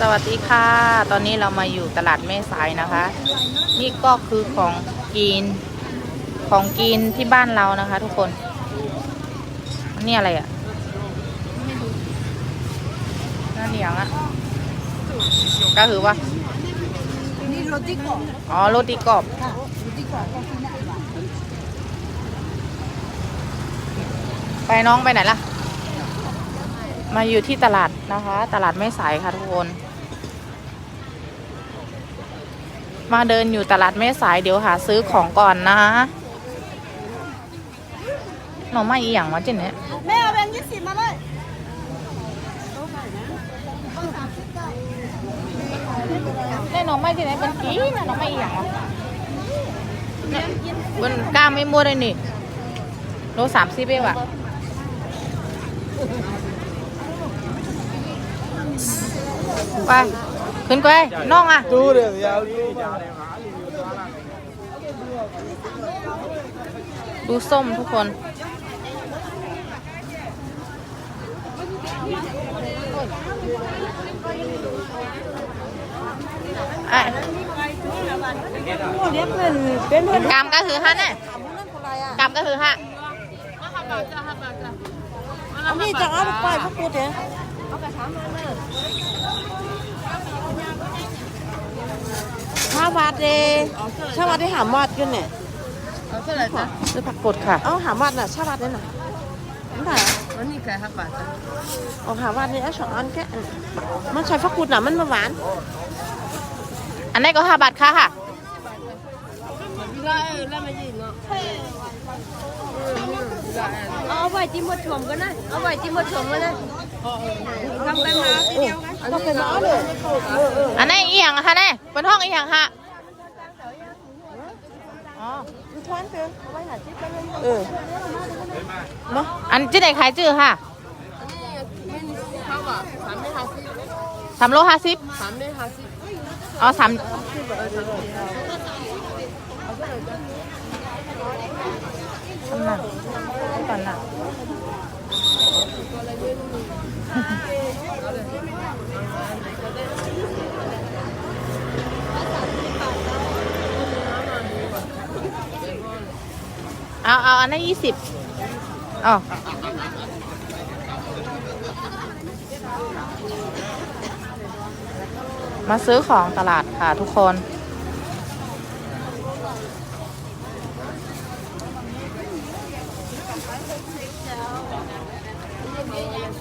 สวัสดีค่ะ ตอนนี้เรามาอยู่ตลาดแม่สายนะคะ นี่ก็คือของกิน ของกินที่บ้านเรานะคะ ทุกคน อันนี่อะไรอะ่ะนั่นเหนียงอะ่ะก็คือว่านี่โรตีกรอบ อ๋อโรตีกรอบค่ะโรตีกรอบไปน้องไปไหนล่ะ มาอยู่ที่ตลาดนะคะ ตลาดแม่สายค่ะทุกคน มาเดินอยู่ตลาดแม่สายเดี๋ยวหาซื้อของก่อนนะหน่อไม้อีหยังวะเจนเนี่ยแม่เอาแบงค์ยี่สิบมาเลยได้หน่อไม้ที่ไหนเป็นกีนะหน่อไม้อีหยังวะเนี่ยบนกล้ามไม่มั่วเลยนี่โลสามสิบเองว่ะไป ขึ้นไปน้องอะดูเดียวดูส้มทุกคนไอ้กามก็คือฮะเนี่ยกามก็คือฮะอันนี้จะเอาไปพักกูเถอะเอาไปถามมันเล ววัดเดชาววัดได้หามวัดกันเนี่ยซื้อผักกดค่ะ เอาหามวัดน่ะชาววัดเนี่ยน่ะนั่นแหละวันนี้แค่ห้าบาทเอาหามวัดเนี่ยเอาสองอันแค่มันใช้ฟักกูดน่ะมันมาหวาน อันนี้นก็ห้าบาทค่ะค่ะได้แล้วไม่ยินเนาะ เอาไว้ที่มดชมกันนะ เอาไว้ที่มดชมกันนะทำกันมาทีเดียวกันก็เป็นน้อเลยอันนี้อีหยังอะคะเนี่ยเป็นห้องอีหยังค่ะอ๋อดูทวนเถอะเอาไว้หาจิ๊บกันเลยเออเนาะอันที่ไหนขายจื้อค่ะอันนี้ไม่เท่าอะสามไม่ห้าสิบสามโลห้าสิบสามไม่ห้าสิบอ๋อสามทำหนักตอนหนัก เอาเอาอันนั้นยี่สิบอ๋อมาซื้อของตลาดค่ะทุกคน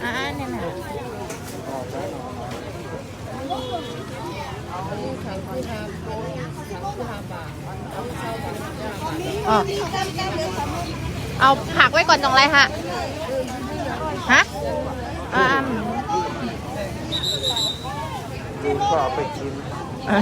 อ่าเนี่ยนะอ๋อ เอาผักไว้ก่อนตรงไรฮะ ฮะอ่าก็เอาไปกินอ่า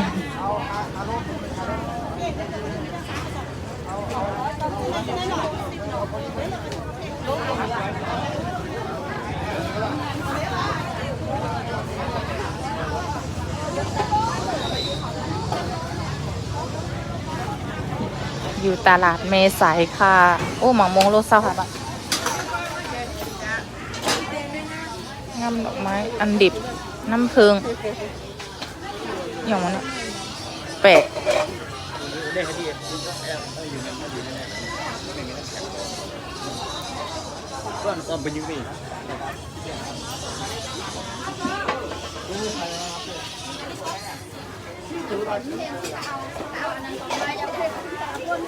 อยู่ตลาดเมสายค่ะ โอ้หมังมงโลเศร้าค่ะงามดอกไม้อันดิบน้ำพึงอย่างมันอะแปลกก็ตอนเป็นยังไง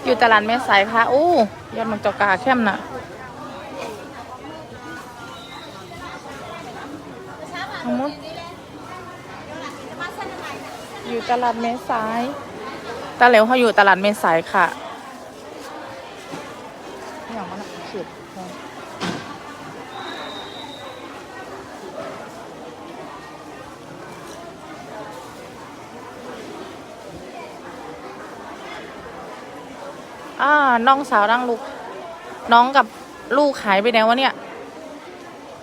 อยู่ตลาดแม่สายค่ะอู้ยอดมันจอกาเข้มน่ะสมมติอยู่ตลาดเมสายตาเหลวเขาอยู่ตลาดเมสายค่ะอย่างมันอะขีด อ่าน้องสาวนั่งลูก น้องกับลูกหายไปไหนวะเนี่ย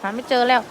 หาไม่เจอแล้ว